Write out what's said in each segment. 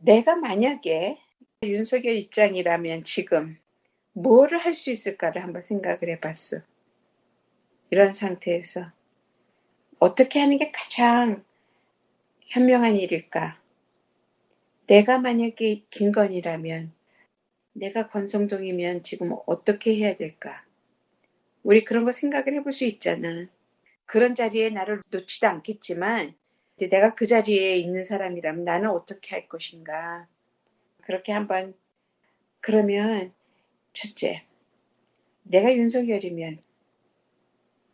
내가 만약에 윤석열 입장이라면 지금 뭐를 할 수 있을까를 한번 생각을 해봤어. 이런 상태에서 어떻게 하는 게 가장 현명한 일일까? 내가 만약에 김건희라면 내가 권성동이면 지금 어떻게 해야 될까? 우리 그런 거 생각을 해볼 수 있잖아. 그런 자리에 나를 놓지도 않겠지만 내가 그 자리에 있는 사람이라면 나는 어떻게 할 것인가? 그렇게 한번 그러면 첫째, 내가 윤석열이면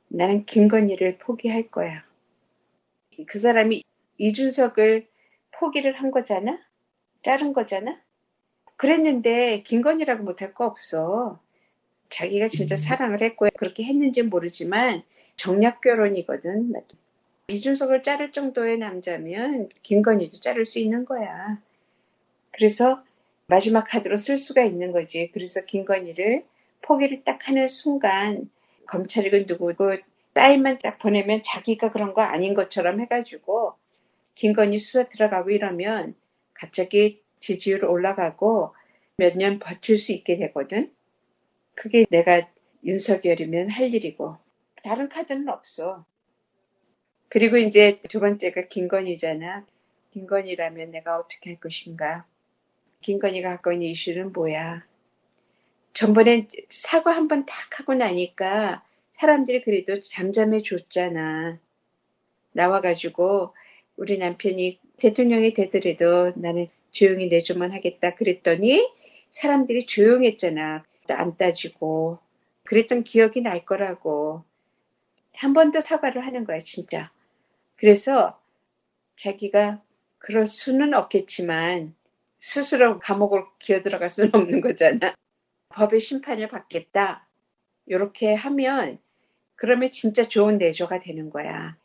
나는 김건희를 포기할 거야. 그 사람이 이준석을 포기를 한 거잖아? 자른 거잖아? 그랬는데 김건희라고 못할 거 없어. 자기가 진짜 사랑을 했고 그렇게 했는지 모르지만 정략 결혼이거든. 이준석을 자를 정도의 남자면 김건희도 자를 수 있는 거야. 그래서 마지막 카드로 쓸 수가 있는 거지. 그래서 김건희를 포기를 딱 하는 순간 검찰이 누구고 사인만 딱 보내면 자기가 그런 거 아닌 것처럼 해가지고 김건희 수사 들어가고 이러면 갑자기 지지율 올라가고 몇 년 버틸 수 있게 되거든. 그게 내가 윤석열이면 할 일이고 다른 카드는 없어. 그리고 이제 두 번째가 김건희잖아. 김건희라면 내가 어떻게 할 것인가. 김건희가 갖고 있는 이슈는 뭐야. 전번에 사과 한 번 탁 하고 나니까 사람들이 그래도 잠잠해 줬잖아. 나와가지고 우리 남편이 대통령이 되더라도 나는 조용히 내주만 하겠다 그랬더니 사람들이 조용했잖아. 안 따지고. 그랬던 기억이 날 거라고. 한 번 더 사과를 하는 거야, 진짜. 그래서 자기가 그럴 수는 없겠지만 스스로 감옥을 기어 들어갈 수는 없는 거잖아. 법의 심판을 받겠다. 이렇게 하면 그러면 진짜 좋은 내조가 되는 거야.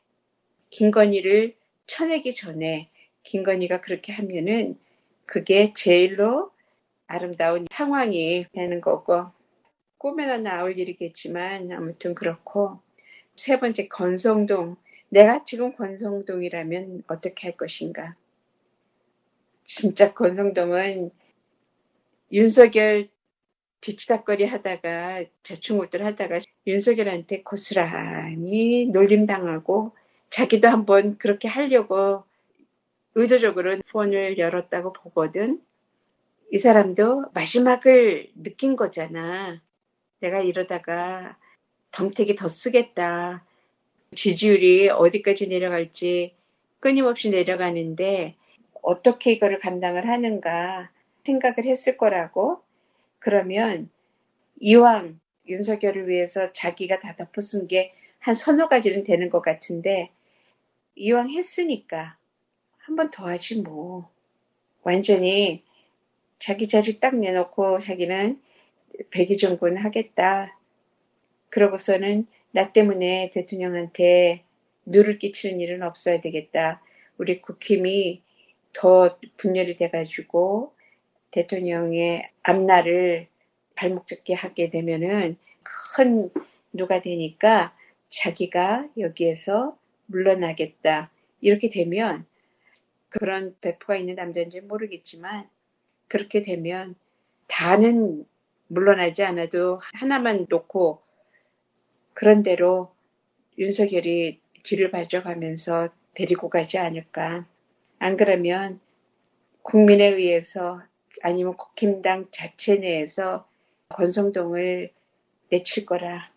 김건희를 쳐내기 전에 김건희가 그렇게 하면은 그게 제일로 아름다운 상황이 되는 거고 꿈에나 나올 일이겠지만 아무튼 그렇고 세 번째 권성동 내가 지금 권성동이라면 어떻게 할 것인가 진짜 권성동은 윤석열 뒤치다거리 하다가 대충것들 하다가 윤석열한테 고스란히 놀림당하고 자기도 한번 그렇게 하려고 의도적으로 폰을 열었다고 보거든. 이 사람도 마지막을 느낀 거잖아. 내가 이러다가 덤택이 더 쓰겠다. 지지율이 어디까지 내려갈지 끊임없이 내려가는데 어떻게 이거를 감당을 하는가 생각을 했을 거라고. 그러면 이왕 윤석열을 위해서 자기가 다 덮어쓴 게 한 서너 가지는 되는 것 같은데 이왕 했으니까 한 번 더 하지 뭐. 완전히 자기 자식 딱 내놓고 자기는 백의종군 하겠다. 그러고서는 나 때문에 대통령한테 누를 끼치는 일은 없어야 되겠다 우리 국힘이 더 분열이 돼가지고 대통령의 앞날을 발목 잡게 하게 되면은 큰 누가 되니까 자기가 여기에서 물러나겠다. 이렇게 되면 그런 배포가 있는 남자인지 모르겠지만 그렇게 되면 다는 물러나지 않아도 하나만 놓고 그런 대로 윤석열이 뒤를 봐줘가면서 데리고 가지 않을까. 안 그러면 국민에 의해서 아니면 국힘당 자체 내에서 권성동을 내칠 거라.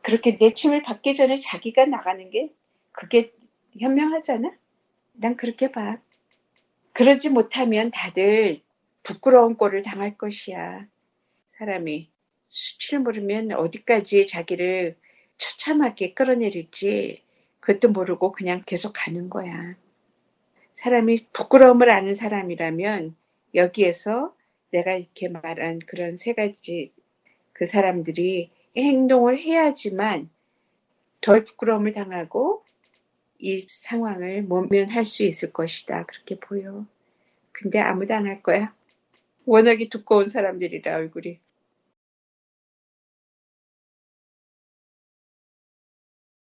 그렇게 내침을 받기 전에 자기가 나가는 게 그게 현명하잖아? 난 그렇게 봐. 그러지 못하면 다들 부끄러운 꼴을 당할 것이야. 사람이 수치를 모르면 어디까지 자기를 처참하게 끌어내릴지 그것도 모르고 그냥 계속 가는 거야. 사람이 부끄러움을 아는 사람이라면 여기에서 내가 이렇게 말한 그런 세 가지 그 사람들이 행동을 해야지만 덜 부끄러움을 당하고 이 상황을 모면할 수 있을 것이다. 그렇게 보여. 근데 아무도 안 할 거야. 워낙에 두꺼운 사람들이라 얼굴이.